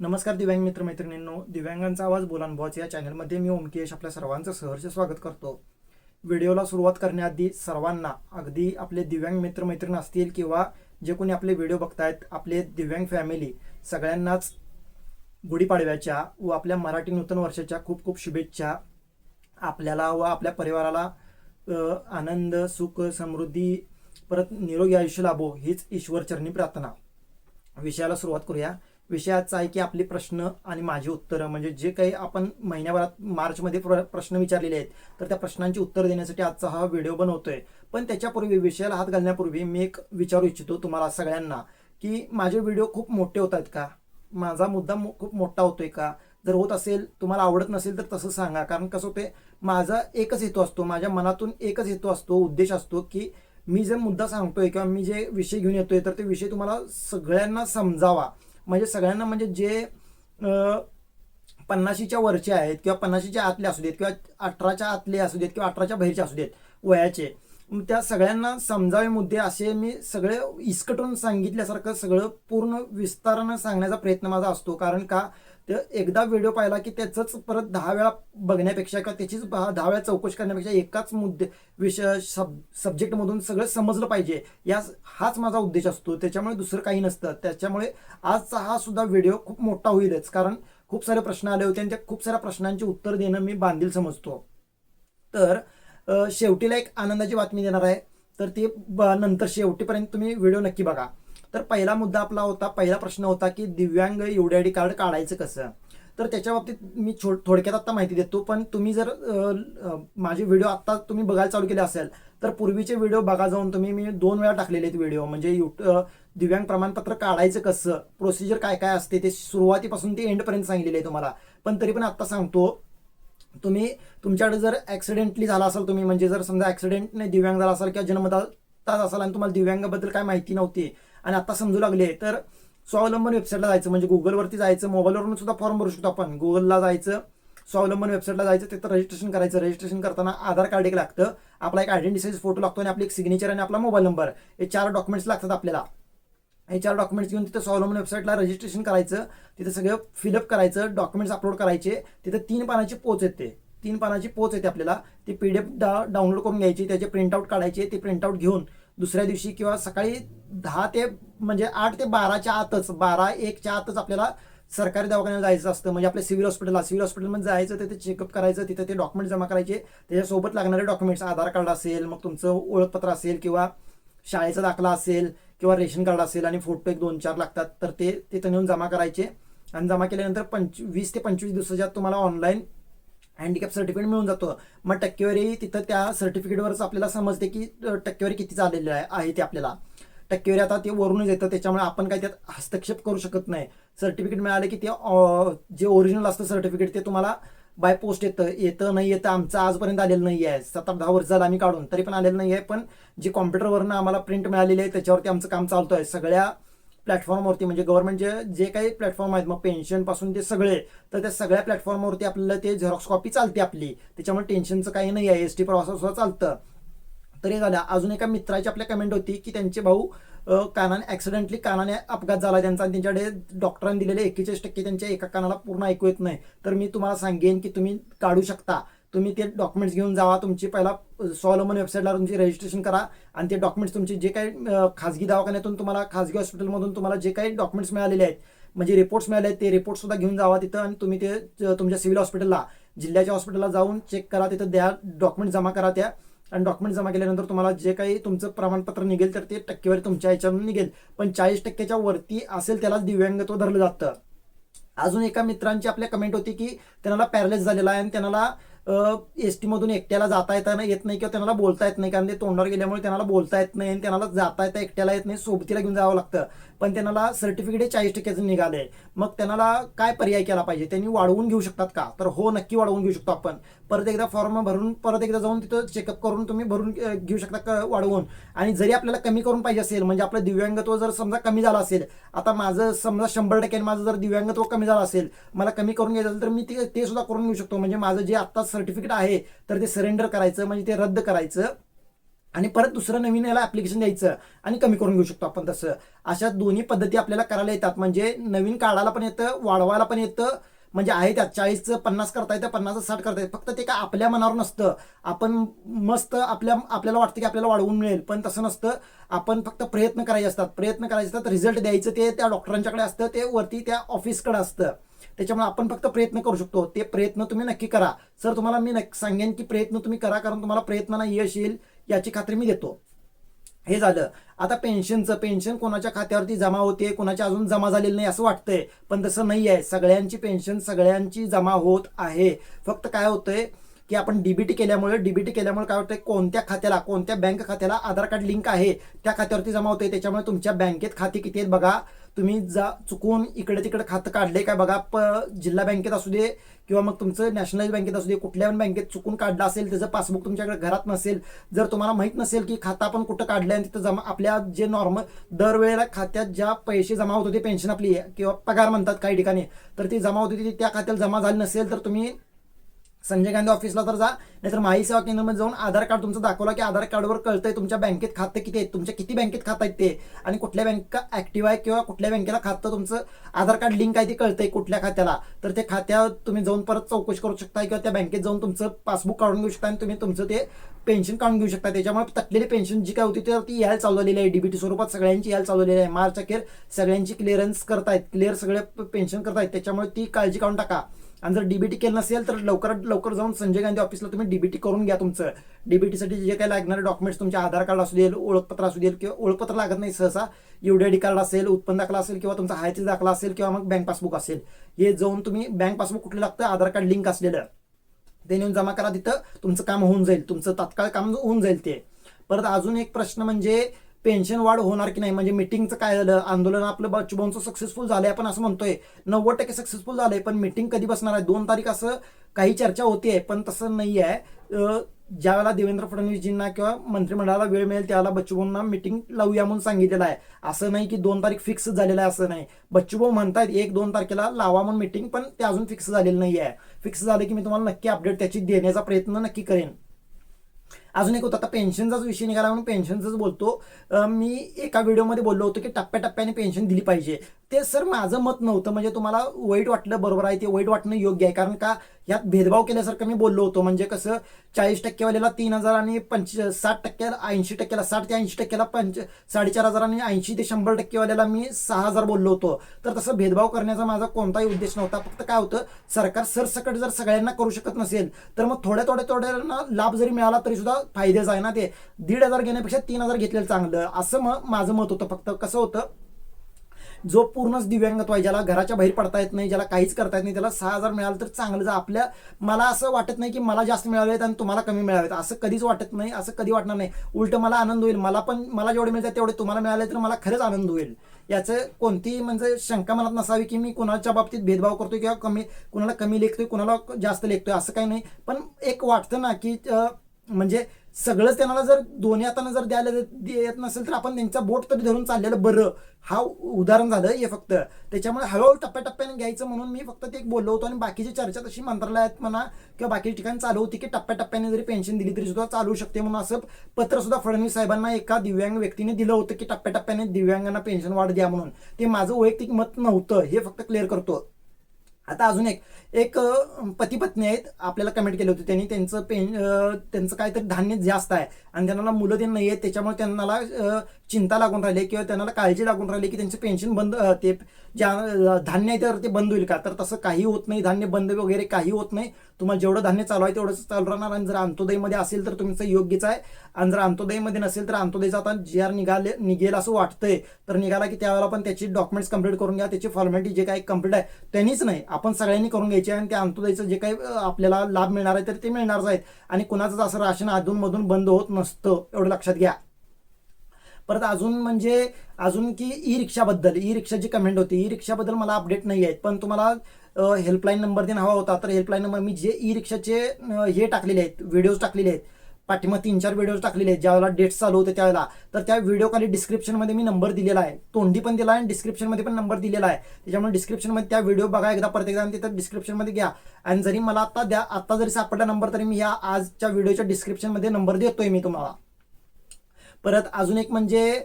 नमस्कार दिव्यांग मित्र मैत्रिणींनो दिव्यांगांचा आवाज बोलानुभवाच या चॅनलमध्ये मी ओमकेश आपल्या सर्वांचं सहर्ष स्वागत करतो. व्हिडिओला सुरुवात करण्याआधी सर्वांना अगदी आपले दिव्यांग मित्र मैत्रीण असतील किंवा जे कोणी आपले व्हिडिओ बघतायत आपले दिव्यांग फॅमिली सगळ्यांनाच गुढीपाडव्याच्या व आपल्या मराठी नूतन वर्षाच्या खूप खूप शुभेच्छा. आपल्याला व आपल्या परिवाराला आनंद सुख समृद्धी परत निरोगी आयुष्य लाभो हीच ईश्वरचरणी प्रार्थना. विषयाला सुरुवात करूया. विषयाचा आहे की आपले प्रश्न आणि माझी उत्तरं. म्हणजे जे काही आपण महिन्याभरात मार्चमध्ये प्र प्रश्न विचारलेले आहेत तर त्या प्रश्नांची उत्तर देण्यासाठी आजचा हा व्हिडिओ बनवतोय. पण त्याच्यापूर्वी विषयाला हात घालण्यापूर्वी मी एक विचारू इच्छितो तुम्हाला सगळ्यांना की माझे व्हिडिओ खूप मोठे होत आहेत का? माझा मुद्दा मो- खूप मोठा होतोय का? जर होत असेल तुम्हाला आवडत नसेल तर तसं सांगा. कारण कसं होते माझा एकच हेतू असतो माझ्या मनातून एकच हेतू असतो उद्देश असतो की मी जे मुद्दा सांगतोय किंवा मी जे विषय घेऊन येतोय तर ते विषय तुम्हाला सगळ्यांना समजावा. म्हणजे सगळ्यांना म्हणजे जे पन्नाशीच्या वरचे आहेत किंवा पन्नाशीच्या आतले असू देत किंवा अठराच्या आतले असू देत किंवा अठराच्या बाहेरचे असू देत वयाचे त्या सगळ्यांना समजावे मुद्दे असे मी सगळे इसकटून सांगितल्यासारखं सगळं पूर्ण विस्तारानं सांगण्याचा प्रयत्न माझा असतो. कारण का? ते एकदा व्हिडिओ पाहिला की त्याचंच परत दहा वेळा बघण्यापेक्षा किंवा त्याचीच दहा वेळा चौकशी करण्यापेक्षा एकाच मुद्दे विषय सब सब्जेक्टमधून सगळं समजलं पाहिजे. या हाच माझा उद्देश असतो. त्याच्यामुळे दुसरं काही नसतं. त्याच्यामुळे आजचा हा सुद्धा व्हिडिओ खूप मोठा होईलच. कारण खूप सारे प्रश्न आले होते आणि त्या खूप साऱ्या प्रश्नांची उत्तर देणं मी बांधील समजतो. तर शेवटीला एक आनंदाची बातमी देणार आहे. तर ती ब- नंतर शेवटीपर्यंत तुम्ही व्हिडिओ नक्की बघा. तर पहिला मुद्दा आपला होता पहिला प्रश्न होता की दिव्यांग डी कार्ड काढायचं कसं? तर त्याच्या बाबतीत मी छो थोडक्यात आत्ता माहिती देतो पण तुम्ही जर माझे व्हिडिओ आत्ता तुम्ही बघायला चालू केले असेल तर पूर्वीचे व्हिडिओ बघा जाऊन तुम्ही मी दोन वेळा टाकलेले आहेत व्हिडिओ. म्हणजे युट दिव्यांग प्रमाणपत्र काढायचं कसं? प्रोसिजर काय काय असते? ते सुरुवातीपासून ते एंडपर्यंत सांगितलेले आहे तुम्हाला. पण तरी पण आत्ता सांगतो तुम्ही तुमच्याकडे जर ऍक्सिडेंटली झाला असाल तुम्ही म्हणजे जर समजा ऍक्सिडेंटने दिव्यांग झाला असाल किंवा जन्मदाता असाल आणि तुम्हाला दिव्यांगाबद्दल काय माहिती नव्हती आणि आता समजू लागले तर स्वावलंबन वेबसाईटला जायचं म्हणजे गुगलवरती जायचं मोबाईलवरून सुद्धा फॉर्म भरू शकतो आपण. गुगलला जायचं स्वावलंबन वेबसाईटला जायचं तिथं रजिस्ट्रेशन करायचं. रजिस्ट्रेशन करताना आधार कार्ड एक लागतं आपला एक आयडेंटिटी साईज फोटो लागतो आणि आपली एक सिग्नेचर आणि आपला मोबाईल नंबर हे चार डॉक्युमेंट्स लागतात आपल्याला. हे चार डॉक्युमेंट्स घेऊन तिथं स्वावलंबन वेबसाईटला रजिस्ट्रेशन करायचं तिथं सगळं फिलअप करायचं डॉक्युमेंट्स अपलोड करायचे तिथं तीन पानाची पोच येते. तीन पानाची पोच येते आपल्याला. ती पी डी एफ डा डाउनलोड करून घ्यायची त्याचे प्रिंटआउट काढायचे ते प्रिंटआउट घेऊन दुसऱ्या दिवशी किंवा सकाळी दहा ते म्हणजे आठ ते बाराच्या आतच बारा एकच्या आतच आपल्याला सरकारी दवाखान्यात जायचं असतं. म्हणजे आपल्या सिव्हिल हॉस्पिटलला सिव्हिल हॉस्पिटलमध्ये जायचं तिथे चेकअप करायचं तिथे ते डॉक्युमेंट जमा करायचे. त्याच्यासोबत लागणारे डॉक्युमेंट्स आधार कार्ड असेल मग तुमचं ओळखपत्र असेल किंवा शाळेचा दाखला असेल किंवा रेशन कार्ड असेल आणि फोटो एक दोन चार लागतात तर ते तिथं नेऊन जमा करायचे. आणि जमा केल्यानंतर पंच वीस ते पंचवीस दिवसाच्या तुम्हाला ऑनलाईन हँडिकॅप सर्टिफिकेट मिळून जातो. मग टक्केवारी तिथं त्या सर्टिफिकेटवरच आपल्याला समजते की टक्केवारी किती चाललेली आहे आहे ते आपल्याला. टक्केवारी आता ते वरूनच येतं त्याच्यामुळे आपण काही त्यात हस्तक्षेप करू शकत नाही. सर्टिफिकेट मिळालं की ते जे ओरिजिनल असतं सर्टिफिकेट ते तुम्हाला बाय पोस्ट येतं येतं नाही येतं आमचं आजपर्यंत आलेलं नाही आहे. सात आठ दहा वर्ष झालं आम्ही काढून तरी पण आलेलं नाही आहे. पण जे कॉम्प्युटरवरनं आम्हाला प्रिंट मिळालेली आहे त्याच्यावरती आमचं काम चालतं आहे सगळ्या प्लॅटफॉर्मवरती म्हणजे गव्हर्नमेंटचे जे काही प्लॅटफॉर्म आहेत मग पेन्शनपासून ते सगळे तर त्या सगळ्या प्लॅटफॉर्मवरती आपल्याला ते झेरॉक्स कॉपी चालते आपली. त्याच्यामुळे टेन्शनचं काही नाही आहे. एस टी प्रवासासुद्धा चालतं. तरी झालं अजून एका मित्राची आपल्या कमेंट होती की त्यांचे भाऊ कानाने ॲक्सिडेंटली कानाने अपघात झाला त्यांचा आणि त्यांच्याकडे डॉक्टरांनी दिलेले एक्केचाळीस टक्के त्यांच्या एका कानाला पूर्ण ऐकू येत नाही. तर मी तुम्हाला सांगेन की तुम्ही काढू शकता. तुम्ही ते डॉक्युमेंट्स घेऊन जावा. तुमची पहिला स्वावलंबन वेबसाईटला तुमची रजिस्ट्रेशन करा आणि ते डॉक्युमेंट्स तुमचे जे काही खाजगी दवाखान्यातून तुम्हाला खाजगी हॉस्पिटलमधून तुम्हाला जे काही डॉक्युमेंट्स मिळालेले आहेत म्हणजे रिपोर्ट्स मिळाले आहेत ते रिपोर्ट सुद्धा घेऊन जावा तिथं आणि तुम्ही ते तुमच्या सिव्हिल हॉस्पिटलला जिल्ह्याच्या हॉस्पिटलला जाऊन चेक करा. तिथं द्या डॉक्युमेंट जमा करा त्या. आणि डॉक्युमेंट जमा केल्यानंतर तुम्हाला जे काही तुमचं प्रमाणपत्र निघेल तर ते टक्केवारी तुमच्या ह्याच्यावरून निघेल. पण चाळीस टक्क्याच्या वरती असेल त्याला दिव्यांगत्व धरलं जातं. अजून एका मित्रांची आपल्या कमेंट होती की त्यांना पॅरलेस झालेला आहे आणि त्यांना एस टी मधून एकट्याला जाता येताना येत नाही किंवा त्यांना बोलता येत नाही. कारण ते तोंडावर गेल्यामुळे त्यांना बोलता येत नाही आणि त्यांना जाता येता एकट्याला येत नाही. सोबतीला घेऊन जावं लागतं. पण त्यांना सर्टिफिकेट चाळीस टक्क्याचं निघालंय. मग त्यांना काय पर्याय केला पाहिजे? त्यांनी वाढवून घेऊ शकतात का? तर हो नक्की वाढवून घेऊ शकतो आपण. परत एकदा फॉर्म भरून परत एकदा जाऊन तिथं चेकअप करून तुम्ही भरून घेऊ शकता क- वाढवून. आणि जरी आपल्याला कमी करून पाहिजे असेल म्हणजे आपलं दिव्यांगत्व जर समजा कमी झालं असेल आता माझं समजा शंभर टक्के माझं जर दिव्यांगत्व कमी झालं असेल मला कमी करून घ्यायचं असेल तर मी ते ते सुद्धा करून घेऊ शकतो. म्हणजे माझं जे आत्ता सर्टिफिकेट आहे तर ते सरेंडर करायचं म्हणजे ते रद्द करायचं. आणि परत दुसरं नवीन याला ऍप्लिकेशन द्यायचं आणि कमी करून घेऊ शकतो आपण तसं. अशा दोन्ही पद्धती आपल्याला करायला येतात. म्हणजे नवीन काढायला पण येतं वाढवायला पण येतं म्हणजे आहे त्यात चाळीसचं पन्नास करता येतं पन्नासचं साठ करता येतं. फक्त ते काय आपल्या मनावर नसतं. आपण मस्त आपल्या आपल्याला वाटतं की आपल्याला वाढवून मिळेल पण तसं नसतं. आपण फक्त प्रयत्न करायचे असतात. प्रयत्न करायचे असतात रिझल्ट द्यायचं ते त्या डॉक्टरांच्याकडे असतं ते वरती त्या ऑफिसकडे असतं. त्याच्यामुळे आपण फक्त प्रयत्न करू शकतो. ते प्रयत्न तुम्ही नक्की करा. सर तुम्हाला मी नक्की सांगेन की प्रयत्न तुम्ही करा कारण तुम्हाला प्रयत्नांना यश येईल याची खात्री मी देतो. हे झालं. आता पेन्शनचं पेन्शन कोणाच्या खात्यावरती जमा होते कोणाच्या अजून जमा झालेली नाही असं वाटतंय. पण तसं नाही आहे सगळ्यांची पेन्शन सगळ्यांची जमा होत आहे. फक्त काय होतंय की आपण डीबीटी केल्यामुळे डीबीटी केल्यामुळे काय होतंय? कोणत्या खात्याला कोणत्या बँक खात्याला आधार कार्ड लिंक आहे? त्या खात्यावरती जमा होते त्याच्यामुळे तुमच्या बँकेत खाते किती आहेत बघा? तुम्ही जा चुकून इकडे तिकडे खातं काढले काय बघा. प जिल्हा बँकेत असू दे किंवा मग तुमचं नॅशनलाइज बँकेत असू दे कुठल्या पण बँकेत चुकून काढलं असेल त्याचं पासबुक तुमच्याकडे घरात नसेल जर तुम्हाला माहीत नसेल की खाता आपण कुठं काढलं आणि तिथं जमा आपल्या जे नॉर्मल दरवेळेला खात्यात ज्या पैसे जमा होत होते पेन्शन आपली किंवा पगार म्हणतात काही ठिकाणी तर ती जमा होत होती ती त्या खात्याला जमा झाली नसेल तर तुम्ही संजय गांधी ऑफिसला तर जा. नाहीतर माही सेवा केंद्रामध्ये जाऊन आधार कार्ड तुमचं दाखवला की आधार कार्डवर कळतंय तुमच्या बँकेत खातं किती आहे तुमच्या किती बँकेत खातं आहेत ते. आणि कुठल्या बँक ऍक्टिव्ह आहे किंवा कुठल्या बँकेला खातं तुमचं आधार कार्ड लिंक आहे ते कळतंय कुठल्या खात्याला. तर ते खात्यावर तुम्ही जाऊन परत चौकशी करू शकता किंवा त्या बँकेत जाऊन तुमचं पासबुक काढून घेऊ शकता आणि तुम्ही तुमचं ते पेन्शन काढून घेऊ शकता त्याच्यामुळे तटलेली पेन्शन जी काय होती तर ती यायला चालवलेली आहे. डीबीटी स्वरूपात सगळ्यांची यायला चालवलेली आहे. मार्च अखेर सगळ्यांची क्लिअरन्स करतायत. क्लिअर सगळे पेन्शन करतायत. त्याच्यामुळे ती काळजी काढून टाका. आणि जर डीबीटी केलं नसेल तर लवकरात लवकर जाऊन संजय गांधी ऑफिसला तुम्ही डीबीटी करून घ्या तुमचं. डीबीटीसाठी जे काही लागणारे डॉक्युमेंट्स तुमचे आधार कार्ड असू देईल ओळखपत्र असू देईल किंवा ओळखपत्र लागत नाही सहसा युडीआयडी कार्ड असेल उत्पन्न दाखला असेल किंवा तुमचा हायतील दाखला असेल किंवा मग बँक पासबुक असेल हे जाऊन तुम्ही बँक पासबुक कुठलं लागतं? आधार कार्ड लिंक असलेलं. ते नेऊन जमा करा तिथं तुमचं काम होऊन जाईल. तुमचं तात्काळ काम होऊन जाईल ते. परत अजून एक प्रश्न म्हणजे पेन्शन वाढ होणार की नाही? म्हणजे मिटिंगचं काय झालं? आंदोलन आपलं बच्चूभाऊंचं सक्सेसफुल झालं आपण असं म्हणतोय. नव्वद टक्के सक्सेसफुल झालंय पण मिटिंग कधी बसणार आहे? दोन तारीख असं काही चर्चा होतीये पण तसं नाही आहे ज्यावेळेला देवेंद्र फडणवीसजींना किंवा मंत्रिमंडळाला वेळ मिळेल त्यावेळेला बच्चूभाऊंना मिटिंग लावूया म्हणून सांगितलेलं आहे. असं नाही की दोन तारीख फिक्स झालेलं आहे असं नाही. बच्चूभाऊ म्हणतात एक दोन तारखेला लावा म्हणून मिटिंग पण ते अजून फिक्स झालेलं नाही आहे फिक्स झालं की मी तुम्हाला नक्की अपडेट त्याची देण्याचा प्रयत्न नक्की करेन. अजून एक होतं आता पेन्शनचाच विषय निघाला म्हणून पेन्शनचाच बोलतो. मी एका व्हिडिओमध्ये बोललो होतो की टप्प्याटप्प्याने पेन्शन दिली पाहिजे. ते सर माझं मत नव्हतं म्हणजे तुम्हाला वाईट वाटलं बरोबर आहे ते वाईट वाटणं योग्य आहे. कारण का यात भेदभाव केल्यासारखं मी बोललो होतो. म्हणजे कसं चाळीस टक्केवाल्याला तीन हजार आणि पंच साठ टक्क्याला ऐंशी टक्क्याला साठ ते ऐंशी टक्क्याला पंच साडेचार हजार आणि ऐंशी ते शंभर टक्केवाल्याला मी सहा हजार बोललो होतो. तर तसं भेदभाव करण्याचा माझा कोणताही उद्देश नव्हता. फक्त काय होतं सरकार सरसकट जर सगळ्यांना करू शकत नसेल तर मग थोड्या थोड्या थोड्यांना लाभ जरी मिळाला तरी सुद्धा फायदेच आहे ना ते. दीड हजार घेण्यापेक्षा तीन हजार घेतलेलं चांगलं. असं मग माझं मत होतं. फक्त कसं होतं जो पूर्णच दिव्यांगत्व आहे ज्याला घराच्या बाहेर पडता येत नाही ज्याला काहीच करता येत नाही त्याला सहा हजार मिळालं तर चांगलं. जर आपल्या मला असं वाटत नाही की मला जास्त मिळावेत आणि तुम्हाला कमी मिळावेत. असं कधीच वाटत नाही असं कधी वाटणार नाही. उलट मला आनंद होईल. मला पण मला जेवढे मिळतात तेवढे तुम्हाला मिळाले तर मला खरंच आनंद होईल. याचं कोणतीही म्हणजे शंका मनात नसावी की मी कुणाच्या बाबतीत भेदभाव करतो किंवा कमी कुणाला कमी लेखतोय कुणाला जास्त लेखतोय असं काही नाही. पण एक वाटतं ना की म्हणजे सगळंच त्यांना जर दोन्ही हातानं जर द्यायला येत नसेल तर आपण त्यांचा बोट तरी धरून चाललेलं बरं. हा उदाहरण झालं हे फक्त. त्याच्यामुळे हळूहळू टप्प्याटप्प्याने घ्यायचं म्हणून मी फक्त ते एक बोललो होतो आणि बाकीची चर्चा तशी मंत्रालयात म्हणा किंवा बाकीच्या ठिकाणी चालू होती की टप्प्याटप्प्याने जरी पेन्शन दिली तरी सुद्धा चालू शकते म्हणून असं पत्र सुद्धा फडणवीस साहेबांना एका दिव्यांग व्यक्तीने दिलं होतं की टप्प्याटप्प्याने दिव्यांगांना पेन्शन वाढ द्या म्हणून. ते माझं वैयक्तिक मत नव्हतं. हे फक्त क्लिअर करतो. आता अजून एक एक पती पत्नी आहेत आपल्याला कमेंट केले होते त्यांनी त्यांचं पेन त्यांचं काहीतरी धान्य जास्त आहे. आणि त्यांना मुलं ते नाही आहेत त्याच्यामुळे त्यांना चिंता लागून राहिली किंवा त्यांना काळजी लागून राहिली की त्यांचं पेन्शन बंद ते ज्या धान्य आहे तर ते बंद होईल का? तर तसं काही होत नाही धान्य बंद वगैरे काही होत नाही. तुम्हाला जेवढं धान्य चालू आहे तेवढंच चालू राहणार आणि जर अंत्योदयमध्ये असेल तर तुमचं योग्यच आहे. आणि जर अंत्योदयमध्ये नसेल तर अंत्योदयचा आता जी आर निघाले निघेल असं वाटतंय. तर निघाला की त्यावेळेला पण त्याची डॉक्युमेंट्स कंप्लीट करून घ्या त्याची फॉर्मॅलिटी जे काही कंप्लीट आहे त्यांनीच नाही. आपण सगळ्यांनी करून घ्यायची आणि त्या अंत्योदयचं जे काही आपल्याला लाभ मिळणार आहे तर ते मिळणारच आहेत. आणि कुणाचंच असं राशन अधूनमधून बंद होत नसतं एवढं लक्षात घ्या. परत अजून म्हणजे अजून की ई रिक्षाबद्दल ई रिक्षाची कमेंट होती ई रिक्षाबद्दल मला अपडेट नाही आहेत पण तुम्हाला हेल्पलाईन नंबर देणं हवा होता तर हेल्पलाईन नंबर मी जे ई रिक्षाचे हे टाकलेले आहेत व्हिडिओज टाकलेले आहेत पाठीमा तीन चार व्हिडिओज टाकलेले आहेत. ज्यावेळेला डेट्स चालू होते त्यावेळेला. तर त्या व्हिडिओ खाली डिस्क्रिप्शनमध्ये मी नंबर दिलेला आहे. तोंडी पण दिला आहे आणि डिस्क्रिप्शनमध्ये पण नंबर दिलेला आहे. त्याच्यामुळे डिस्क्रिप्शनमध्ये त्या व्हिडिओ बघा एकदा परत एकदा आणि तिथं डिस्क्रिप्शनमध्ये घ्या. आणि जरी मला आता द्या आता जरी सापडला नंबर तरी मी या आजच्या व्हिडिओच्या डिस्क्रिप्शनमध्ये नंबर देतोय मी तुम्हाला. परत अजून एक म्हणजे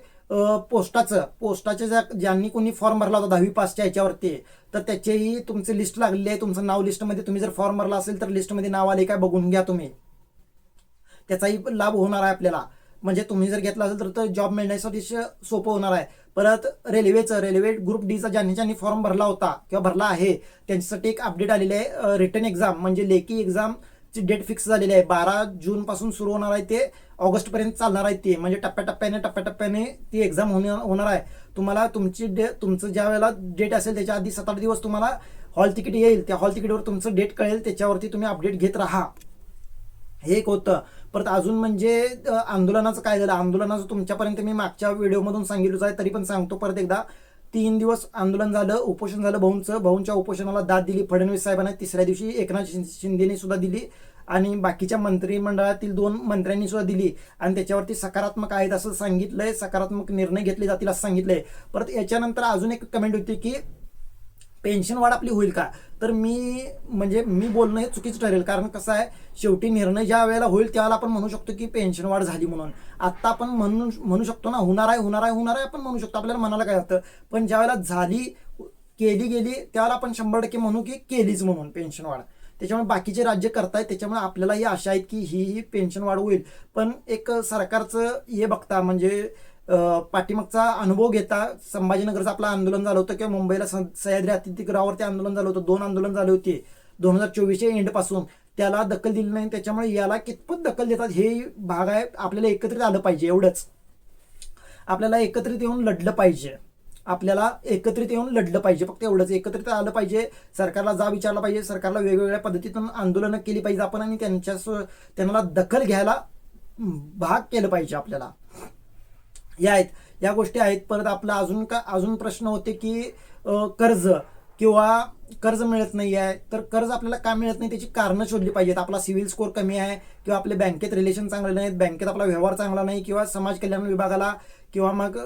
पोस्टाचं. पोस्टाचे ज्या ज्यांनी कोणी फॉर्म भरला होता दहावी पासच्या याच्यावरती तर त्याचेही तुमचे लिस्ट लागलेली आहे. तुमचं नाव लिस्टमध्ये तुम्ही जर फॉर्म भरला असेल तर लिस्टमध्ये नाव आले काय बघून घ्या तुम्ही. त्याचाही लाभ होणार आहे आपल्याला. म्हणजे तुम्ही जर घेतला असेल तर तो जॉब मिळण्यासाठी सोपं होणार आहे. परत रेल्वेचं रेल्वे ग्रुप डीचा ज्यांनी ज्यांनी फॉर्म भरला होता किंवा भरला आहे त्यांच्यासाठी एक अपडेट आलेली आहे रिटर्न एक्झाम म्हणजे लेखी एक्झामची डेट फिक्स झालेली आहे. बारा जून पासून सुरू होणार आहे ते ऑगस्ट पर्यंत चालणार आहे ते. म्हणजे टप्प्याटप्प्याने टप्प्याटप्प्याने ती एक्झाम होणार आहे. तुम्हाला तुमची डे तुमचं ज्या वेळेला डेट असेल त्याच्या आधी सात आठ दिवस तुम्हाला हॉल तिकीट येईल. त्या हॉल तिकीटवर तुमचं डेट कळेल. त्याच्यावरती तुम्ही अपडेट घेत राहा. हे एक होतं. परत अजून म्हणजे आंदोलनाचं काय झालं? आंदोलनाचं तुमच्यापर्यंत मी मागच्या व्हिडिओमधून सांगितलंच आहे तरी पण सांगतो परत एकदा. तीन दिवस आंदोलन झालं उपोषण झालं भाऊंचं. भाऊंच्या उपोषणाला दाद दिली फडणवीस साहेबांना. तिसऱ्या दिवशी एकनाथ शिंदेने सुद्धा दिली. आणि बाकीच्या मंत्रिमंडळातील दोन मंत्र्यांनी सुद्धा दिली. आणि त्याच्यावरती सकारात्मक आहेत असं सांगितलंय सकारात्मक निर्णय घेतले जातील असं सांगितलंय. परत याच्यानंतर अजून एक कमेंट होती की पेन्शन वाढ आपली होईल का? तर मी म्हणजे मी बोलणं हे चुकीचं ठरेल. कारण कसं आहे शेवटी निर्णय ज्या वेळेला होईल त्यावेळेला आपण म्हणू शकतो की पेन्शन वाढ झाली म्हणून. आत्ता आपण म्हणू म्हणू शकतो ना होणार आहे होणार आहे होणार आहे आपण म्हणू शकतो. आपल्याला मनाला काय जातं पण ज्या वेळेला झाली केली गेली त्यावेळेला आपण शंभर टक्के म्हणू की केलीच म्हणून पेन्शन वाढ. त्याच्यामुळे बाकीचे राज्य करतायत त्याच्यामुळे आपल्यालाही आशा आहेत की ही ही पेन्शन वाढ होईल. पण एक सरकारचं हे बघता म्हणजे पाठीमागचा अनुभव घेता संभाजीनगरचं आपलं आंदोलन झालं होतं किंवा मुंबईला स- सह्याद्री अतिथीगृहावरती आंदोलन झालं होतं. दोन आंदोलन झाले होते. दोन हजार चोवीसच्या एंडपासून. त्याला दखल दिली नाही त्याच्यामुळे याला कितपत दखल देतात हे भाग आहे आपल्याला एकत्रित आलं पाहिजे एवढंच. आपल्याला एकत्रित येऊन लढलं पाहिजे. आपल्याला एकत्रित येऊन लढलं पाहिजे फक्त एवढंच. एकत्रित आलं पाहिजे सरकारला जा विचारला पाहिजे सरकारला वेगवेगळ्या पद्धतीतून आंदोलनं केली पाहिजे आपण आणि त्यांच्या त्यांना दखल घ्यायला भाग केलं पाहिजे आपल्याला. या आहेत. या गोष्टी आहेत. परत आपला अजून का अजून प्रश्न होते की कर्ज किंवा कर्ज मिळत नाही आहे तर कर्ज आपल्याला का मिळत नाही त्याची कारणं शोधली पाहिजेत. आपला सिव्हिल स्कोर कमी आहे किंवा आपले बँकेत रिलेशन चांगले नाहीत बँकेत आपला व्यवहार चांगला नाही किंवा समाज कल्याण विभागाला किंवा मग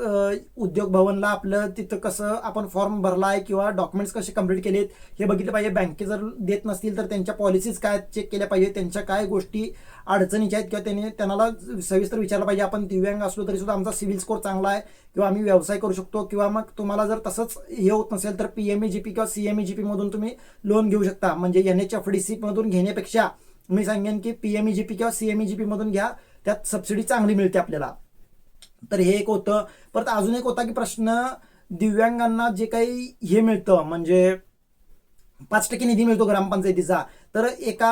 उद्योग भवनला आपलं तिथं कसं आपण फॉर्म भरला आहे किंवा डॉक्युमेंट्स कसे कंप्लीट केलेत हे बघितलं पाहिजे. बँके जर देत नसतील तर त्यांच्या पॉलिसीज काय चेक केल्या पाहिजे त्यांच्या काय गोष्टी अडचणीच्या आहेत किंवा त्यांनी त्यांना सविस्तर विचारलं पाहिजे. आपण दिव्यांग असलो तरी सुद्धा आमचा सिव्हिल स्कोर चांगला आहे किंवा आम्ही व्यवसाय करू शकतो किंवा मग तुम्हाला जर तसंच हे होत नसेल तर P M E G P किंवा C M E G P मधून तुम्ही लोन घेऊ शकता. म्हणजे N H F D C मधून घेण्यापेक्षा मी सांगेन की पी जी पी किंवा सी जी पी मधून घ्या. त्यात सबसिडी चांगली मिळते आपल्याला. तर हे एक होतं. परत अजून एक होता की प्रश्न दिव्यांगांना जे काही हे मिळतं म्हणजे पाच टक्के निधी मिळतो ग्रामपंचायतीचा. तर एका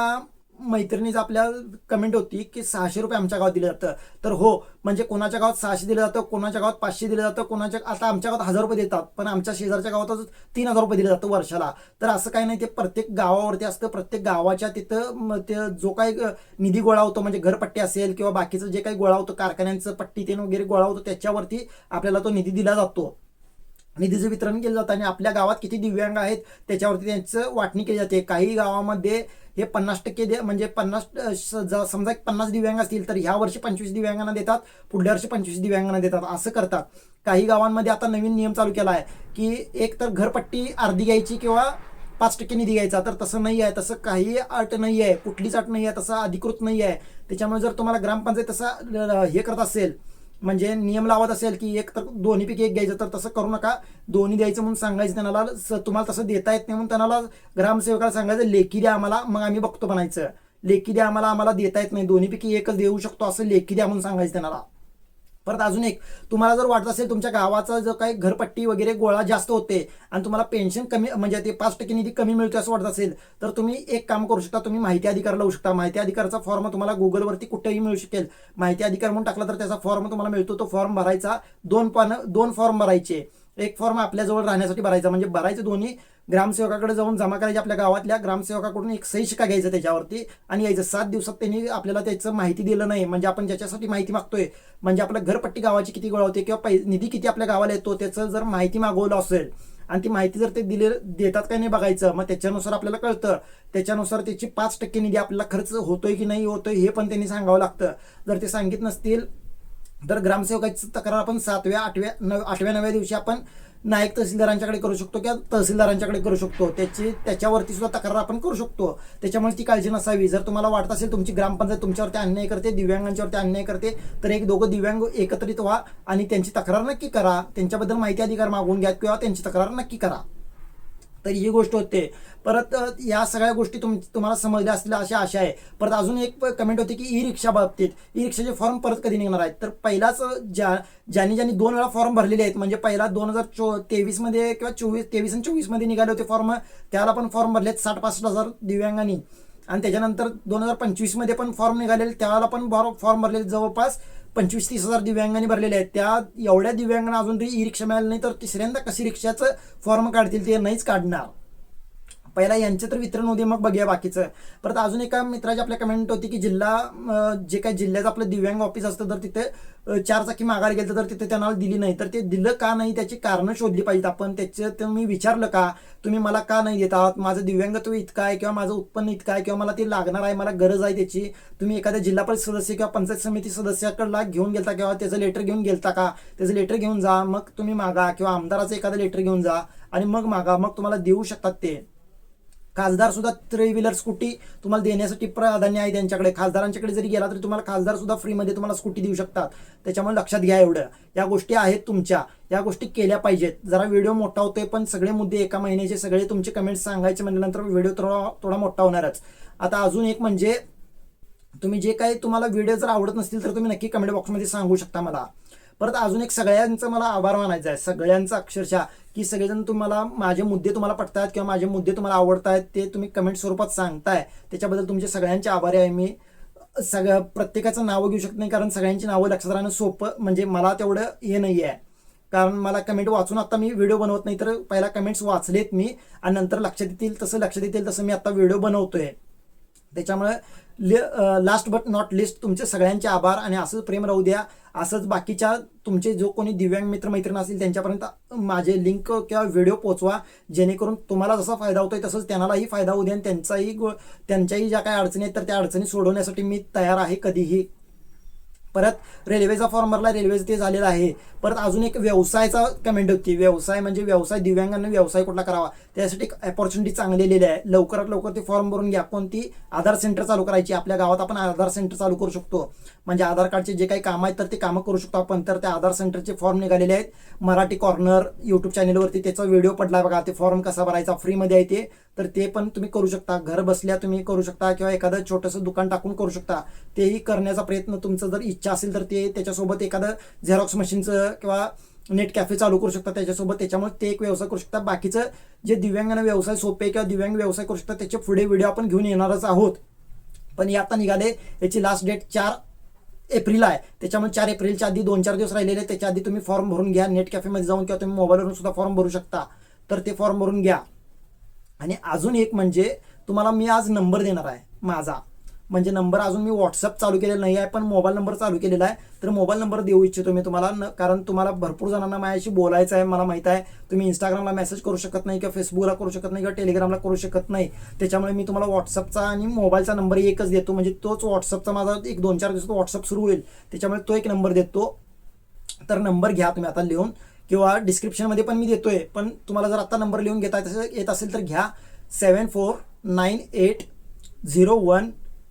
मैत्रिणीच आपल्या कमेंट होती की सहाशे रुपये आमच्या गावात दिलं जातं तर हो म्हणजे कोणाच्या गावात सहाशे दिलं जातं कोणाच्या गावात पाचशे दिलं जातं कोणाच्या आता आमच्या गावात हजार रुपये देतात पण आमच्या शेजारच्या गावातच तीन हजार रुपये दिलं जातं वर्षाला. तर असं काही नाही ते प्रत्येक गावावरती असतं प्रत्येक गावाच्या तिथं ते जो काही निधी गोळा होतो म्हणजे घरपट्टी असेल किंवा बाकीचं जे काही गोळा होतं कारखान्यांचं पट्टी तेन वगैरे गोळा होतो त्याच्यावरती आपल्याला तो निधी दिला जातो. निधीचं वितरण केलं जातं आणि आपल्या गावात किती दिव्यांग आहेत त्याच्यावरती त्यांचं वाटणी केली जाते. काही गावामध्ये हे पन्नास टक्के दे म्हणजे पन्नास समजा एक पन्नास दिव्यांग असतील तर ह्या वर्षी पंचवीस दिव्यांगांना देतात पुढल्या वर्षी पंचवीस दिव्यांगांना देतात असं करतात. काही गावांमध्ये आता नवीन नियम चालू केला आहे की एक तर घरपट्टी अर्धी घ्यायची किंवा पाच टक्के निधी घ्यायचा तर तसं नाही आहे. तसं काही अट नाही आहे कुठलीच अट नाही आहे तसं अधिकृत नाही आहे. त्याच्यामुळे जर तुम्हाला ग्रामपंचायत तसं ल- हे करत असेल म्हणजे नियम लावत असेल की एक तर दोन्हीपैकी एक घ्यायचं तर तसं करू नका. दोन्ही द्यायचं म्हणून सांगायचं त्यांना तुम्हाला तसं देता येत नाही म्हणून त्यांना ग्रामसेवकाला सांगायचं लेखी द्या आम्हाला मग आम्ही बघतो म्हणायचं. लेखी द्या आम्हाला आम्हाला देता येत नाही. दोन्हीपैकी एकच देऊ शकतो असं लेखी द्या म्हणून सांगायचं त्यांना. परत अजून एक तुम्हाला जर वाटत असेल तुमच्या गावाचा जो काही घरपट्टी वगैरे गोळा जास्त होते आणि तुम्हाला पेन्शन कमी म्हणजे ते पाच टक्के निधी कमी मिळतो असं वाटत असेल तर तुम्ही एक काम करू शकता तुम्ही माहिती अधिकार लावू शकता. माहिती अधिकाराचा फॉर्म तुम्हाला गुगलवरती कुठेही मिळू शकेल. माहिती अधिकार म्हणून टाकला तर त्याचा फॉर्म तुम्हाला मिळतो. तो फॉर्म भरायचा दोन पानं दोन फॉर्म भरायचे. एक फॉर्म आपल्याजवळ राहण्यासाठी भरायचा. म्हणजे भरायचं दोन्ही ग्रामसेवकाकडे जाऊन जमा करायचे आपल्या गावातल्या ग्रामसेवकाकडून एक सही शिका घ्यायचं त्याच्यावरती आणि यायचं. सात दिवसात त्यांनी आपल्याला त्याचं माहिती दिलं नाही. म्हणजे आपण ज्याच्यासाठी माहिती मागतोय म्हणजे आपल्या घरपट्टी गावाची किती गोळा होते किंवा पै निधी किती आपल्या गावाला येतो त्याचं जर माहिती मागवलं असेल आणि ती माहिती जर ते दिले देतात काय नाही बघायचं मग त्याच्यानुसार आपल्याला कळतं. त्याच्यानुसार त्याची पाच टक्के निधी आपल्याला खर्च होतोय की नाही होतोय हे पण त्यांनी सांगावं लागतं. जर ते सांगित नसतील तर ग्रामसेवकाची तक्रार आपण सातव्या आठव्या नव आठव्या नवव्या दिवशी आपण नायक तहसीलदारांच्याकडे करू शकतो किंवा तहसीलदारांच्याकडे करू शकतो. त्याची त्याच्यावरती सुद्धा तक्रार आपण करू शकतो. त्याच्यामुळे ती काळजी नसावी. जर तुम्हाला वाटत असेल तुमची ग्रामपंचायत तुमच्यावरती अन्याय करते दिव्यांगांच्यावरती अन्याय करते तर एक दोघं दिव्यांग एकत्रित व्हा आणि त्यांची तक्रार नक्की करा. त्यांच्याबद्दल माहिती अधिकार मागून घ्या किंवा त्यांची तक्रार नक्की करा. तर ही गोष्ट होते. परत या सगळ्या गोष्टी तुम तुम्हाला समजल्या असल्या अशा आशा आहे. परत अजून एक कमेंट होती की ई रिक्षा बाबतीत. ई रिक्षाचे फॉर्म परत कधी निघणार आहेत? तर पहिलाच ज्या ज्यांनी ज्यांनी दोन वेळा फॉर्म भरलेले आहेत म्हणजे पहिला दोन हजार चो तेवीसमध्ये किंवा चोवीस तेवीस आणि चोवीसमध्ये निघाले होते फॉर्म त्याला पण फॉर्म भरलेत साठ पासष्ट हजार दिव्यांगांनी. आणि त्याच्यानंतर दोन हजार पंचवीसमध्ये पण फॉर्म निघालेले त्याला पण फॉर्म भरलेले जवळपास पंचवीस तीस हजार दिव्यांगांनी भरलेले आहेत. त्या एवढ्या दिव्यांगांना अजून तरी ई रिक्षा मिळाली नाही तर तिसऱ्यांदा कशी रिक्षाचं फॉर्म काढतील ते नाहीच काढणार. पहिला यांचं तर वितरण होते मग बघूया बाकीचं. परत अजून एका मित्राची आपल्या कमेंट होती की जिल्हा जे काही जिल्ह्याचं आपलं दिव्यांग ऑफिस असतं तर तिथे चार चाकी माघार गेलं तर तिथे त्यांना दिली नाही. तर ते दिलं का नाही त्याची कारणं शोधली पाहिजेत आपण. त्याचं तुम्ही विचारलं का? तुम्ही मला का नाही देत आहात? माझं दिव्यांगत्व इतकं आहे किंवा माझं उत्पन्न इतकं आहे किंवा मला ते लागणार आहे मला गरज आहे त्याची. तुम्ही एखाद्या जिल्हा परिषद सदस्य किंवा पंचायत समिती सदस्याकडला घेऊन गेलता किंवा त्याचं लेटर घेऊन गेलता का? त्याचं लेटर घेऊन जा मग तुम्ही मागा किंवा आमदाराचं एखादं लेटर घेऊन जा आणि मग मागा मग तुम्हाला देऊ शकतात ते. खासदार सुद्धा थ्री व्हीलर स्कूटी तुम्हाला देण्यासाठी प्राधान्य आहे त्यांच्याकडे. खासदारांच्याकडे जरी गेला तरी तुम्हाला खासदार सुद्धा फ्रीमध्ये तुम्हाला स्कूटी देऊ शकतात. त्याच्यामुळे लक्षात घ्या एवढं. या गोष्टी आहेत तुमच्या. या गोष्टी केल्या पाहिजेत. जरा व्हिडिओ मोठा होतोय पण सगळे मुद्दे एका महिन्याचे सगळे तुमचे कमेंट्स सांगायचे म्हणल्यानंतर व्हिडिओ थोडा थोडा मोठा होणारच. आता अजून एक म्हणजे तुम्ही जे काही तुम्हाला व्हिडिओ जर आवडत नसतील तर तुम्ही नक्की कमेंट बॉक्समध्ये सांगू शकता मला. परत अजून एक सगळ्यांचं मला आभार मानायचा आहे. सगळ्यांचं अक्षरशः की सगळेजण तुम्हाला माझे मुद्दे तुम्हाला पटतात किंवा माझे मुद्दे तुम्हाला आवडतायत ते तुम्ही कमेंट स्वरूपात सांगताय. त्याच्याबद्दल तुमचे सगळ्यांचे आभारी आहे. मी सगळ्या प्रत्येकाचं नावं घेऊ शकत नाही कारण सगळ्यांची नावं लक्षात राहणं सोपं म्हणजे मला तेवढं हे नाही आहे कारण मला कमेंट वाचून आता मी व्हिडिओ बनवत नाही तर पहिला कमेंट्स वाचलेत मी आणि नंतर लक्षात येतील तसं लक्षात येतील तसं मी आता व्हिडिओ बनवतोय. त्याच्यामुळे लास्ट बट नॉट लिस्ट तुमचे सगळ्यांचे आभार आणि असंच प्रेम राहू द्या. असंच बाकीच्या तुमचे जो कोणी दिव्यांग मित्र मैत्रीण असतील त्यांच्यापर्यंत माझे लिंक किंवा व्हिडिओ पोचवा. जेणेकरून तुम्हाला जसा फायदा होतोय तसंच त्यांनाही फायदा होऊ द्या आणि त्यांचाही गो त्यांच्याही ज्या काही अडचणी आहेत तर त्या अडचणी सोडवण्यासाठी मी तयार आहे कधीही. परत रेल्वेचा फॉर्म भरला रेल्वेचं ते झालेलं आहे. परत अजून एक व्यवसायाचा कमेंट होती. व्यवसाय म्हणजे व्यवसाय दिव्यांगांना व्यवसाय कुठला करावा? त्यासाठी एक अपॉर्च्युनिटी चांगली लिहिली आहे. लवकरात लवकर ते फॉर्म भरून घ्या. कोणती आधार सेंटर चालू करायची. आपल्या गावात आपण आधार सेंटर चालू करू शकतो. म्हणजे आधार कार्डचे जे काही कामं आहेत तर ते कामं करू शकतो आपण. तर त्या आधार सेंटरचे फॉर्म निघालेले आहेत. मराठी कॉर्नर युट्यूब चॅनलवरती त्याचा व्हिडिओ पडला बघा. ते फॉर्म कसा भरायचा? फ्रीमध्ये आहे ते. तर ते पण तुम्ही करू शकता. घर बसल्या तुम्ही करू शकता. किंवा एखादं छोटंसं दुकान टाकून करू शकता. तेही करण्याचा प्रयत्न तुमचं जर इच्छा असेल तर ते त्याच्यासोबत एखादं झेरॉक्स मशीनचं किंवा नेट कॅफे चालू करू शकता त्याच्यासोबत त्याच्यामुळे ते एक व्यवसाय करू शकता बाकीचं जे दिव्यांगांना व्यवसाय सोपे किंवा दिव्यांग व्यवसाय करू शकता त्याचे पुढे व्हिडिओ आपण घेऊन येणारच आहोत. पण हे आता निघाले. याची लास्ट डेट चार एप्रिल आहे. त्याच्यामुळे चार एप्रिलच्या आधी दोन चार दिवस राहिलेले त्याच्या आधी तुम्ही फॉर्म भरून घ्या. नेट कॅफेमध्ये जाऊन किंवा तुम्ही मोबाईलवरून सुद्धा फॉर्म भरू शकता. तर ते फॉर्म भरून घ्या. आणि अजून एक म्हणजे तुम्हाला मी आज नंबर देणार आहे. माझा. म्हणजे नंबर अजून मी व्हॉट्सअप चालू केलेला नाही आहे पण मोबाईल नंबर चालू केलेला आहे. तर मोबाईल नंबर देऊ इच्छितो मी तुम्हाला. न कारण तुम्हाला भरपूर जणांना माझ्याशी बोलायचं आहे मला माहीत आहे. तुम्ही इंस्टाग्रामला मेसेज करू शकत नाही किंवा फेसबुकला करू शकत नाही किंवा टेलिग्रामला करू शकत नाही. त्याच्यामुळे मी तुम्हाला व्हॉट्सअपचा आणि मोबाईलचा नंबर एकच देतो. म्हणजे तोच व्हॉट्सअपचा माझा एक दोन चार दिवसात व्हॉट्सअप सुरू होईल. त्याच्यामुळे तो एक नंबर देतो. तर नंबर घ्या तुम्ही आता लिहून. किंवा डिस्क्रिप्शनमध्ये पण मी देतोय. पण तुम्हाला जर आता नंबर लिहून घेता तसं येत असेल तर घ्या. Seven four nine eight zero one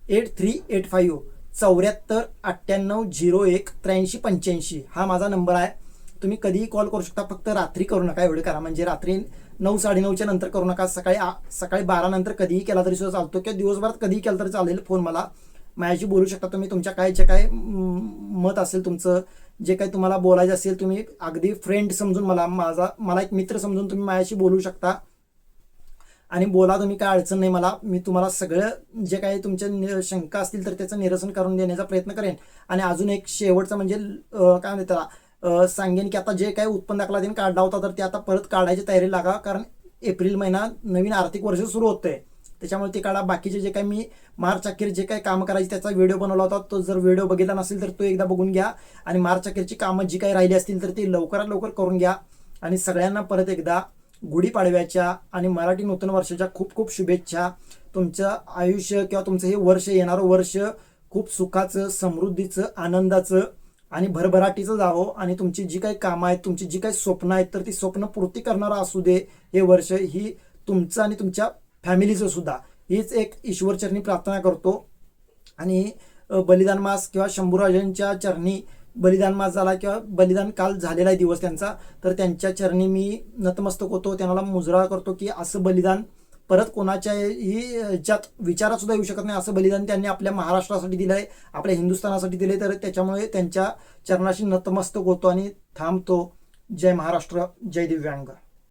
eight three eight five चौऱ्याहत्तर अठ्ठ्याण्णव झिरो एक त्र्याऐंशी पंच्याऐंशी हा माझा नंबर आहे. तुम्ही कधीही कॉल करू शकता फक्त रात्री करू नका एवढे करा. म्हणजे रात्री नऊ साडेनऊच्या नंतर करू नका. सकाळी आ- सकाळी बारा नंतर कधीही केला तरी सुद्धा चालतो. किंवा दिवसभरात कधीही केला तरी चालेल फोन मला. माझ्याशी बोलू शकता तुम्ही. तुमच्या काय जे काय मत असेल तुमचं जे काही तुम्हाला बोलायचं असेल तुम्ही अगदी फ्रेंड समजून मला माझा मला एक मित्र समजून तुम्ही माझ्याशी बोलू शकता. आणि बोला तुम्ही काय अडचण नाही. मला मी तुम्हाला सगळं जे काही तुमच्या नि- शंका असतील तर त्याचं निरसन करून देण्याचा प्रयत्न करेन. आणि अजून एक शेवटचं म्हणजे काय म्हणते त्याला सांगेन की आता जे काही उत्पन्न दाखला देईन काढला होता तर ते आता परत काढायची तयारी लागा कारण एप्रिल महिना नवीन आर्थिक वर्ष सुरू होतंय. त्याच्यामुळे ते काढा. बाकीचे जे काही मी मार्च अखेर जे काही कामं करायची त्याचा व्हिडिओ बनवला होता तो जर व्हिडिओ बघितला नसेल तर तो एकदा बघून घ्या. आणि मार्च अखेरची कामं जी काही राहिली असतील तर ती लवकरात लवकर करून घ्या. आणि सगळ्यांना परत एकदा गुढीपाडव्याच्या आणि मराठी नूतन वर्षाच्या खूप खूप शुभेच्छा. तुमचं आयुष्य किंवा तुमचं हे वर्ष येणारं वर्ष खूप सुखाचं समृद्धीचं आनंदाचं आणि भरभराटीचं जावं आणि तुमची जी काही कामं आहेत तुमची जी काही स्वप्न आहेत तर ती स्वप्न पूर्ती करणारं असू दे. हे वर्ष ही तुमचं आणि तुमच्या फॅमिलीचं सुद्धा. हीच एक ईश्वरचरणी प्रार्थना करतो. आणि बलिदान मास किंवा शंभूराजांच्या चरणी बलिदान मास झाला किंवा बलिदान काल झालेला आहे दिवस त्यांचा तर त्यांच्या चरणी मी नतमस्तक होतो. त्यांना मुजरा करतो की असं बलिदान परत कोणाच्याही ज्यात विचारात सुद्धा येऊ शकत नाही. असं बलिदान त्यांनी आपल्या महाराष्ट्रासाठी दिलं आहे आपल्या हिंदुस्थानासाठी दिले तर त्याच्यामुळे त्यांच्या चरणाशी नतमस्तक होतो आणि थांबतो. जय महाराष्ट्र जय दिव्यांग.